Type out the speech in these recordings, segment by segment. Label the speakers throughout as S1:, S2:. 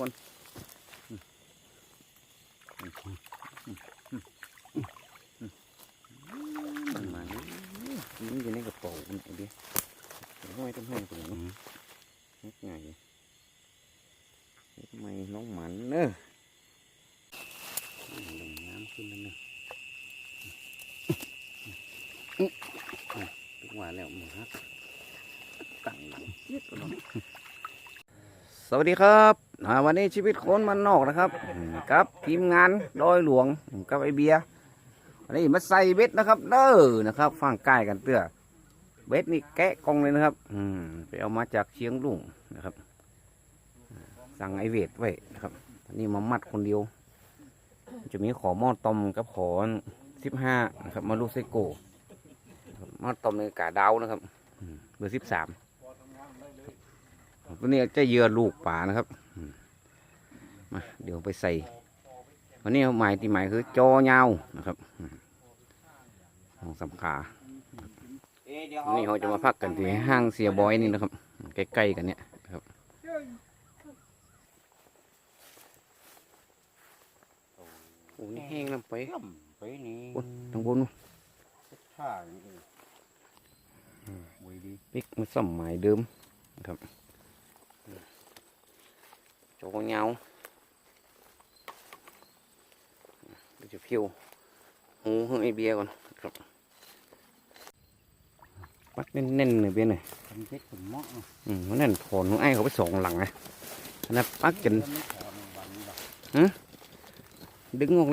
S1: ก่อนมันมานี่มันอยู่ในกระเป๋ามันไอ้เดียห้อยต้องให้ตรงนี้นักไงทำไมน้องหมันเนอะลงน้ำขึ้นแล้วเนอะถึงว่าแล้วหมูฮักตั้งหลังเจี๊ยบตัวเนาะสวัสดีครับอ่า วันนี้ชีวิตคนมันนอกนะครับกับทีมงานดอยหลวงกับไอเบียวันนี้มาใส่เบ็ดนะครับเด้อนะครับฟังใกล้กันเตื้อเบ็ดนี่แกะกองเลยนะครับ อืมไปเอามาจากเชียงลุงนะครับ สั่งไอเวทไว้นะครับอันนี้มามัดคนเดียว จะมีขอหม้อต้มกับขอสิบห้านะครับมาลูกไซโก้หม้อต้มในกาดาวนะครับเบอร์สิบสาม วนี้จะเหยื่อลูกป่านะครับอืมมาเดี๋ยวไปใส่ วันนี้หมายที่หมายคือจอยาวนะครับอืมของสำขาวันนี้เราจะมาพักกันที่ห้างเสียบอยนี่นะครับ ใกล้ๆกันเนี่ยนะครับโอ้นี่แห้งลำไป
S2: ย่ำไปนี่
S1: บนทางบนนู่น
S2: ท่านี่เองมวยดี
S1: ปิกมาสมหมายเดิมนะครับ จอยาวเดี๋ยวจะเพียวหูให้ไอเบียร์ก่อนครับปักแน่นๆเลยเบียร์หน่อย
S2: ทำเจ็ดคนเหมาะอะ
S1: อืมมันนั่นถอนของไอ้เขาไปสองหลังนะอันนั้นปักจน
S2: แล้วไม่ขอในวันนี้หรอก
S1: ดึงออก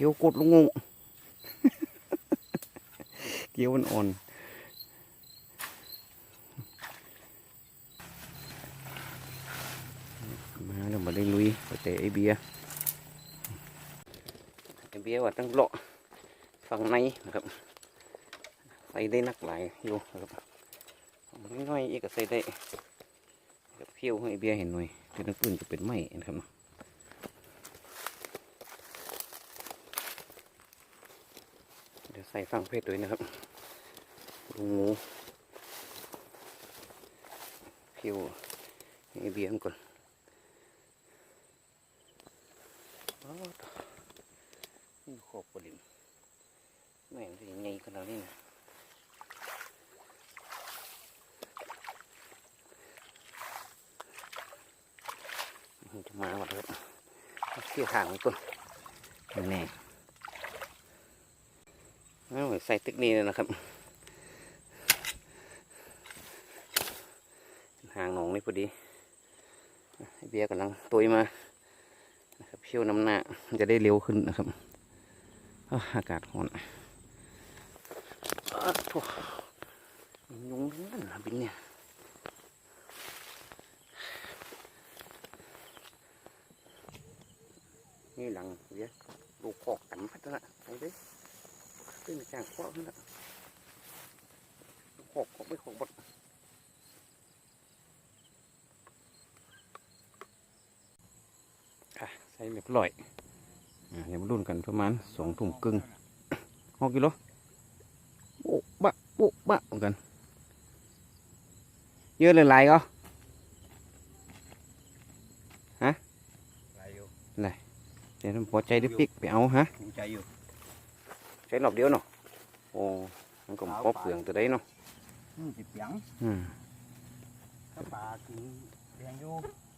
S1: เกียวกดลงงงเกียวมันอ่อนมาแล้วมาได้ลุยไปเตะไอเบียไอเบียว่าตั้งเลาะฝั่งในนะครับใส่ได้นักหลายอยู่ครับมันน้อยๆอีกก็ใส่ได้เพี้ยวให้ไอเบียเห็นหน่อยที่นักปืนจะเป็นไม้นะครับเนาะเดี๋ ยวใส่ฝั่งเพศด้วยนะครับดูงูเพี้ยวเบียร์มันก่อนนี่ขอบปลิมแม่งสิใหญ่ขนาดนี้นะจะมาหมดเลยเอาเที่ยวห่างไว้ก่อนแน่ ใส่ตึกนี้นะครับ ห่างหนองนี่พอดีเบียร์กำลังตุยมานะครับเชี่ยวน้ำหน้าจะได้เร็วขึ้นนะครับอากาศร้อนอ้าวโถ่ยุงทั้งนั้นนะบินเนี่ยนี่หลังเดี๋ยวลูกคอกกันพัดละไปด้ ขึ้นมาจากคอขึ้นละลูกคอกไม่คอกบดค่ะใส่เรียบร้อยอ่าเดี๋ยวมารุ่นกันประมาณสองถุงกึ่งหกกิโลโอ้บะโอ้บะเหมือนกัน เยอะเลยหลายก็
S2: ใจอยู่
S1: เดี๋ยวผมพอใจดิปิกไปเอาฮะ
S2: ใจอยู่
S1: ใช้รอบเดียวเนาะโอ้มันก็พอเปลืองตัวได้เนาะ
S2: อืมสิเปียง
S1: อืม
S2: ถ้าปลากินเลี้ยงอยู่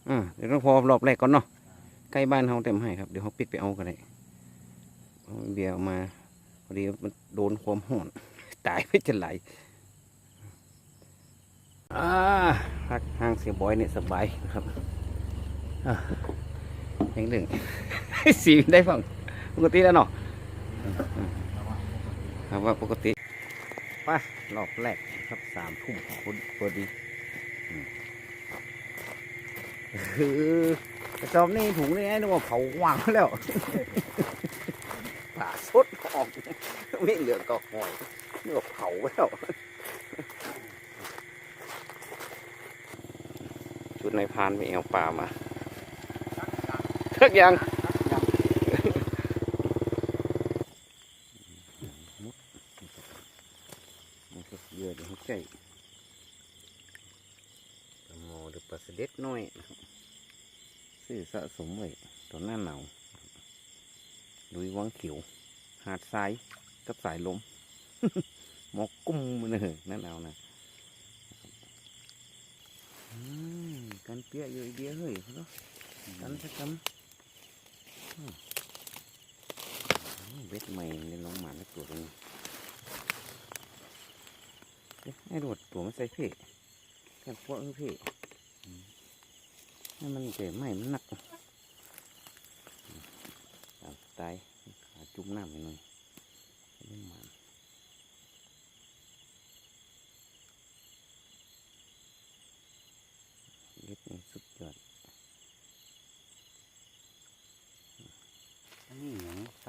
S1: อ่าเดี๋ยวต้องพอรอบแรกก่อนเนาะใกล้บ้านเขาเต็มให้ครับเดี๋ยวเขาปิกไปเอากันเลยเอาเบียร์ออกมาพอดีมันโดนความห่อนตายไปจะไหลอ่าพักห้างเสียบอยเนี่ยสบายนะครับอ่าอย่างหนึ่งสีได้ฟังปกติแล้วเนาะ ครับว่าปกติไปรอบแรกครับสามทุ่มคนพอดีอืมเออกระสอบนี่ถุงนี่ไอ้นึกว่าเผาวางแล้วป่าสดออกไม่เหลือก็หอยนึกว่าเผาแล้วชุดในพรานไปเอาปลามาเทิกยังมุดมันก็เยอะเดี๋ยวให้ใจปลาโมหรือปลาเสด็จน้อยนะครับซื้อ สะสมไว้ตอนหน้าหนาวลุยวังเขียว หาดทรายกับสายลมหมอกกุ้มมันเนอะนั่นเอานะกันเปียอยู่ไอเดียเฮ้ยเขาเนาะกันสักคำเบ็ดใหม่เลยน้องหมาแล้วตัวตรงนี้ไอ้โดดตัวมันใส่เพ่แค่พวกคือเพ่ ให้มันเจ๋ใหม่มันหนักอะตายขาจุ่มน้ำไปหน่อยน้องหมาเล็ดนี่สุดยอด
S2: อันนี้หยังไซ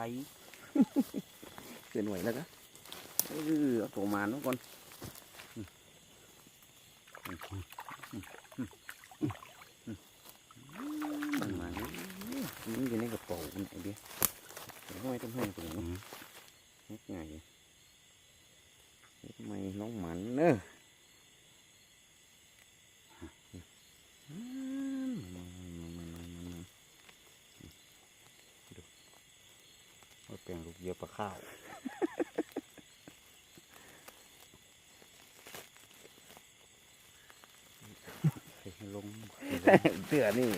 S1: เกินไหวแล้วกะเออเอาตัวมาเนาะก่อนมันมานี่มันอยู่ใน กระเป๋ามันไอเดียเดี๋ยวห้อยต้องให้ตรงนี้เฮ็ดไงเฮ็ดไม่น้องหมันเนอะอืม
S2: ว่าเป็นลูกเหยอะปลาข้าวให้ลง
S1: เสื้อนี่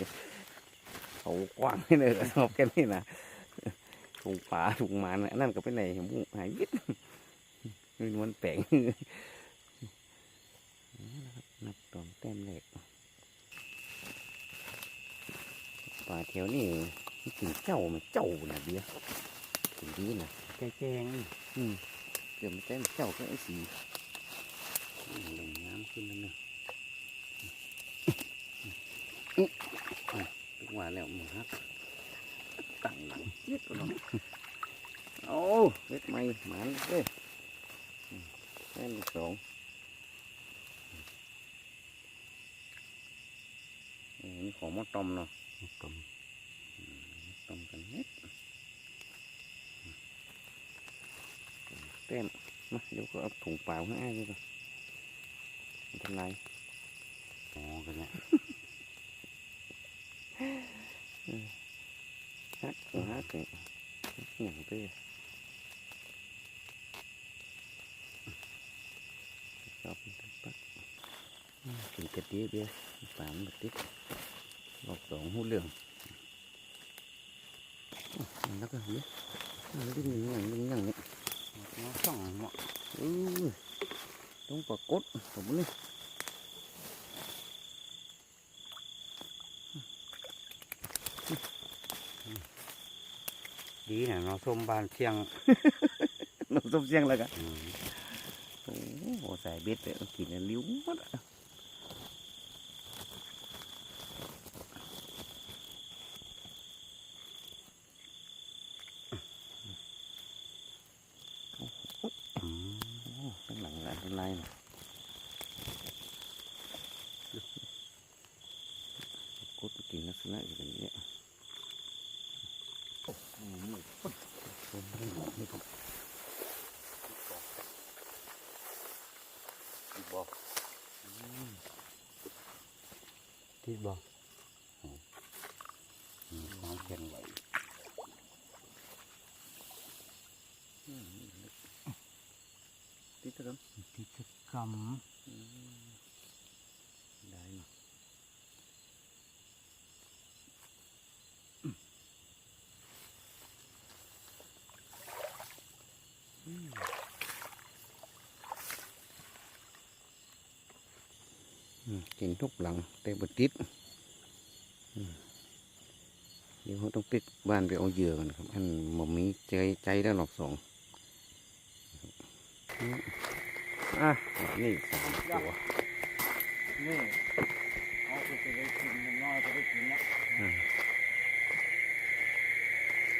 S1: เขากว้างให้เลยชอบแค่นี้นะถุงป่าถุงหมันอันนั่นก็เป็นไหนหมูหายวิดมีนวลแปลงนับตอมแต้มเหล็กป่าแถวนี่มันกินเจ้ามันเจ้าน่ะเดียวกินดีนะ
S2: แกง
S1: อืมเดี๋ยวมันแต้มเจ้าก็ไอ้สี
S2: ลงน้ำขึ้นแล้วเนอะ
S1: ทุกว่าแล้วหมูฮักตั้งหลังเจ็ดแล้วเนาะโอ้เฮ็ดไม่หมันเด้ยอืมแต้มอีกสองอืมนี่ของมอตอมเนาะ
S2: กลม
S1: ตอมกันเฮ็ดแต้มมาเดี๋ยวก็เอาถุงเปล่าให้อ้ายด้วยก่อนมันทำลาย
S2: อ๋อกันเนี่ย
S1: ฮักหัวฮักเนี่ยอย่างเต้ชอบมันทั้งปักอืมกินกระเดีย นี่ดีนะน้
S2: องส้มบานเชียง
S1: น้ำส้มเสียงแล้วกัน
S2: อืม
S1: โอ้โหใส่เบ็ดเลยกินแล้วลิ้วหมัดอะอืมโอ้ข้างหลังหลายลายนะกดกินลักษณะอย่างนี้
S2: อืมส้มไม่หมดไม่ถูกบอก ที่บอกมีความเพียนไหว
S1: ติดกัน
S2: กิจกรรม
S1: ได้เนาะอืม กินทุกหลังแต่บดติดอืมเดี๋ยวเขาต้องปิดบ้านไปเอาเหยื่อกันครับอันหมอมีใจใจได้หรอกสองอืมอะนี่สามตัว
S2: นี่เอาไปไปได้กินน้อยไปได้กินนะ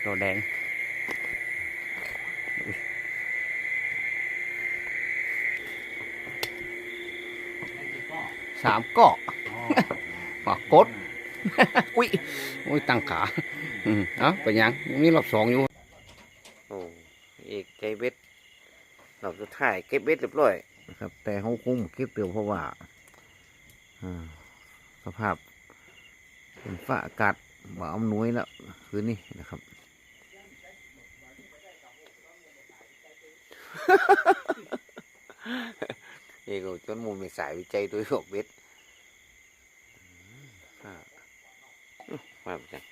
S1: ตัวแดง สามเกาะ
S2: อ๋อ
S1: ปากกดอุ้ยโอ้ยตั้งขาอืมเอ้าไปยังนี่รอบสองอยู่โอ้เอกใจเบ็ดรอบสุดท้ายเก็บเบ็ดเรียบร้อยนะครับ แต่เขาคงเก็บเดียวเพราะว่าอ่าสภาพเป็นฟ้าอากาศว่าอำนวยแล้วคืนนี้นะครับ เอกจนมูลมีสายวิจัยตัวหกเบ็ดอืมอ่าว่าไปจัง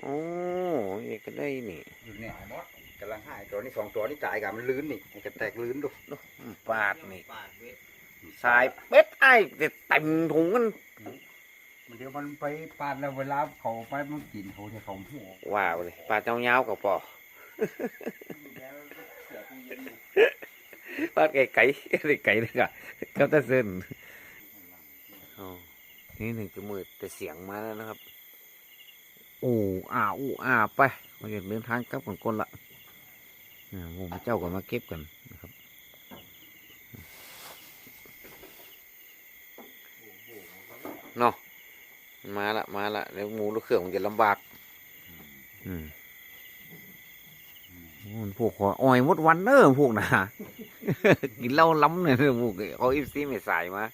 S1: โอ้เอกก็ได้นี่
S3: อยู่เนี่ยกำลังหายตัวนี้สองตัวนี่จ่ายกันมันลื่นนี่มันจะแตกลื่นดู
S1: ดูปาดนี่สายเป็ดไอ้เด็ดเต็มถุงกัน
S3: มันเดี๋ยวมันไปปาดแล้วเวลาเขาไปมันกินเขาจะเขาหัว
S1: ว้าวเลยปลาเจ้าเงาวกับปอ ปลาไก่ไก่ไก่ไก่เลยกะก็ตะเส้นอ๋อนี่หนึ่งจะมือแต่เสียงมาแล้วนะครับโอ้อ้าอู้อ้าไปเราจะเดินทางกลับกันคนละอ่าโมพระเจ้าก่อนมาเก็บกันนะครับเนาะมาละมาละแล้วงูลูกเครื่องมันจะลำบาก อืม โอ้ยพวกขออ่อยหมดวันเนอะพวกน่ะกินเหล้าล้ำเนี่ยพวกเขาอิฟซีไม่สายมา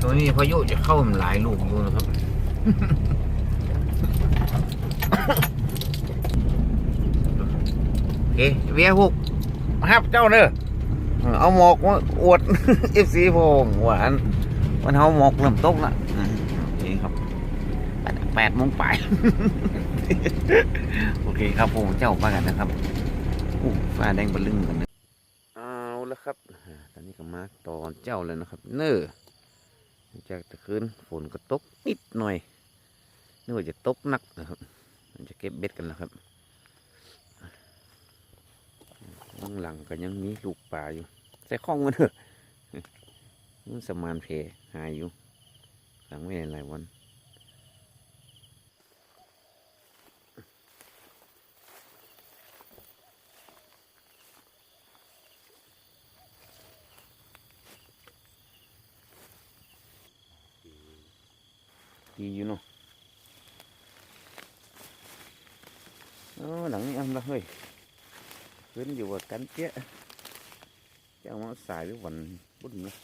S1: ตัวนี้พายุจะเข้ามันหลายลูกอยู่นะครับโอเคเวียพวกมาฮับเจ้าเนอะเอาหมอกมาอวดเอฟซีพงหวานวันเฮาหมอกเริ่มตกละอืมโอเคครับแปดแปดโมงปลาย โอเคครับผมเจ้ามากันนะครับอู้ฟ้าแดงบะลึงกันนะเอาแล้วครับ ตอนนี้ก็มาตอนเจ้าเลยนะครับ เนอจากตะคืนฝนก็ตกนิดหน่อยนึกว่าจะตกหนักนะครับมันจะเก็บเบ็ดกันแล้วครับข้างหลังก็ยังมีลูกปลาอยู่ ใส่ข้องมันเถอะมันสมานเพหายอยู่ หลังไม่ไหลายวันอะเออหลัน อันละเฮ้ยขึ้นอยู่กับกันเจ๊ะจะเอามาสายหรือวันบุญเนาะ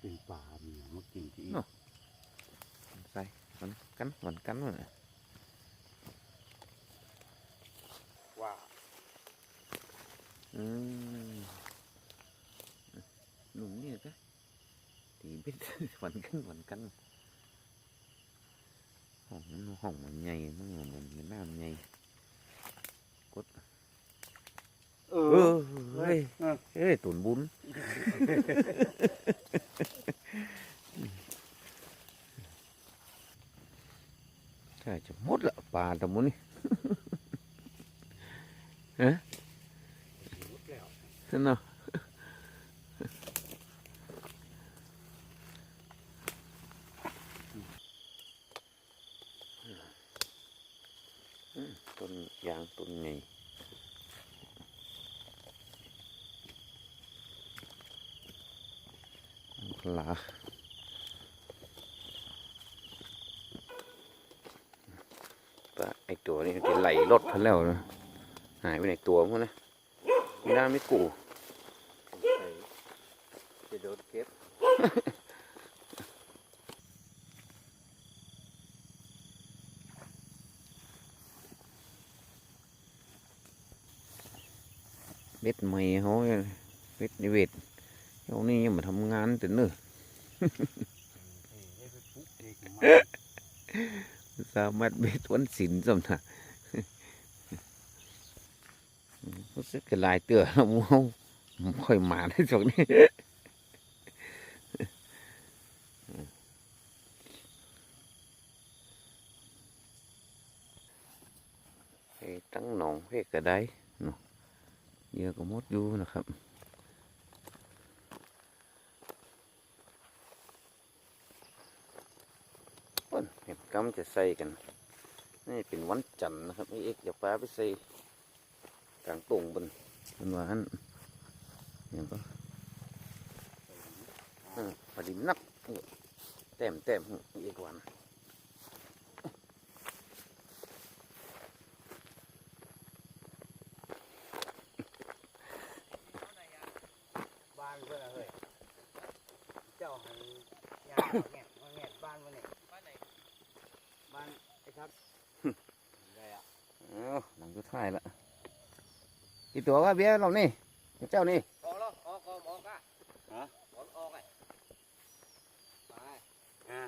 S3: เป็นปลามีมากินที่
S1: ใส่ วันกันวันกันวะเนี่ย
S3: ว่า
S1: อืมหนุ่มเนี่ยก็ตีเบ็ดวันกันวันกั ช่จะหมดละปลาตะมุนนี่ฮะสนุกต้นยางต้นไง ปลา ปลาไอตัวนี้จะไหลรถพันแล้วนะหายไปไหนตัวมั้งนะไม่น่าไม่กู
S3: จะโดนเก็บ
S1: เบ็ดใหม่เขาเบ็ดนิเวศเขานี่ยังมาทำงานแต่เนื้อะสา มารถเบ็ดวันศิลสมนะรู้สึกจะลายเตือแล้วมูเขาค่อยมาได้ช่วงนี้เฮ้ตั้งหนองเพ่ก็ได้เนาะเหยื่อก็มดอยู่นะครับ โอ้ยเห็ดกำจะใส่กัน นี่เป็นวันจันทร์นะครับไอ้เอกจะปลาไปใส่กลางตุงบนบนว่าฮันอย่างก็อืมพอดีนักเต็มเต็มอ้เอกวัน
S2: บ้านเพื่อนเฮ้ยเจ้าให้ยาแงะมาแงะบ้านมาเนี่ยบ้านไหนบ้านไอ้ครับอะไรอะ
S1: เอาหลังสุดท้ายละกี่ ตัววะเบี้ยเรานี่เจ้านี่
S2: ออกแล้วออกออกออกอะฮะออกออกไอ้ไปอะ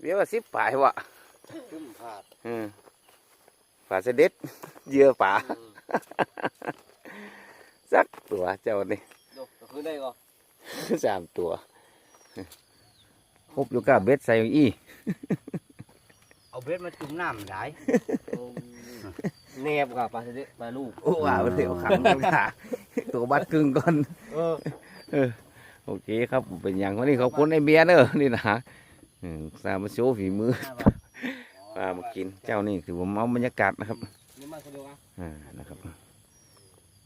S1: เบี้ยว่าสิบป่ายวะ
S2: ขึ้นขาด
S1: อืมป่าเสด็จเหยื่อป่าสักตัวเจ้านี่
S2: ดูก็คือได้ก็
S1: สามตัวครบอยู่กับเบ็ดใส่อี
S3: เอาเบ็ดมาจุ่มน้ำได้
S2: เนียบกับปลาเสด็จปลาลูก
S1: โอ้ว่ามันเสียวขังกันค่ะตัวบัดกึ่งก่อน
S2: เออ
S1: โอเคครับเป็นอย่างวันนี้ขอบคุณไอเบียร์เนอะนี่นะอืมสามมาโชว์ฝีมือปลามากินเจ้านี่ถือว่าเมาบรรยากาศนะครับ
S2: นี่มาคนเดียวอะ
S1: อ่านะครับ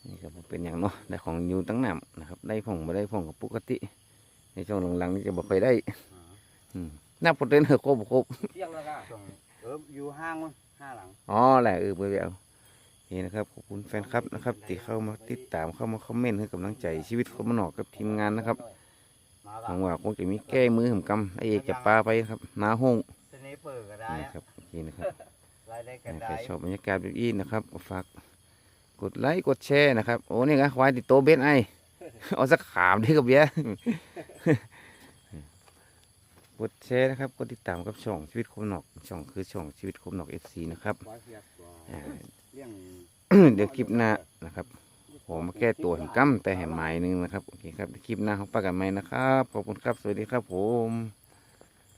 S1: นี่ครับเป็นอย่างเนาะได้ของอยู่ตั้งน้ำนะครับ ได้ผ่องมาได้ผ่องกับปกติ ในช่วงหลังๆนี่จะบ่ค่อยได้อืมนับประเด็นเหอะครบบ่ครบ
S2: เที่ยงแล้วก็
S3: ช่วงเอออยู่ห้างมั้ง ห้าหลัง
S1: อ๋อแหละเออเบอร์เอานี่นะครับขอบคุณแฟนคลับนะครับที่เข้ามาติดตามเข้ามาคอมเมนต์ให้กำลังใจชีวิตคนมานอกกับทีมงานนะครับ
S3: มา
S1: ห
S3: กั
S1: วั
S3: บ
S1: งว่าคงจะมีแก้มือผมกำไอเอกจะปลาไปครับนาห้อง
S3: สเนเปอร์ก็ได้
S1: นี่
S3: อะ
S1: ครับโอเคนะครับ
S3: รายได้ก็
S1: ใค
S3: ได้
S1: รชอบบรรยากาศแบบนี้นะครับก็ฝากกดไลค์กดแชร์นะครับโอ้นี่ไงควายติดโตเบสไอเอาสักขามดิกับเบี้ย กดแชร์นะครับ กดติดตามกับช่องชีวิตคมนอกช่องคือช่องชีวิตคมนอกเอฟซีนะครับ
S3: ไว้เพียบกว่า
S1: อ่า
S3: เลี้ยง
S1: เดี๋ยวคลิปหน้านะครับผมมาแก้ตัวถึงกั้มแต่แห่หมายหนึงนะครับ โอเคครับเดี๋ยวคลิปหน้าเขาปากันไหมนะครับ ขอบคุณครับ สวัสดีครับผม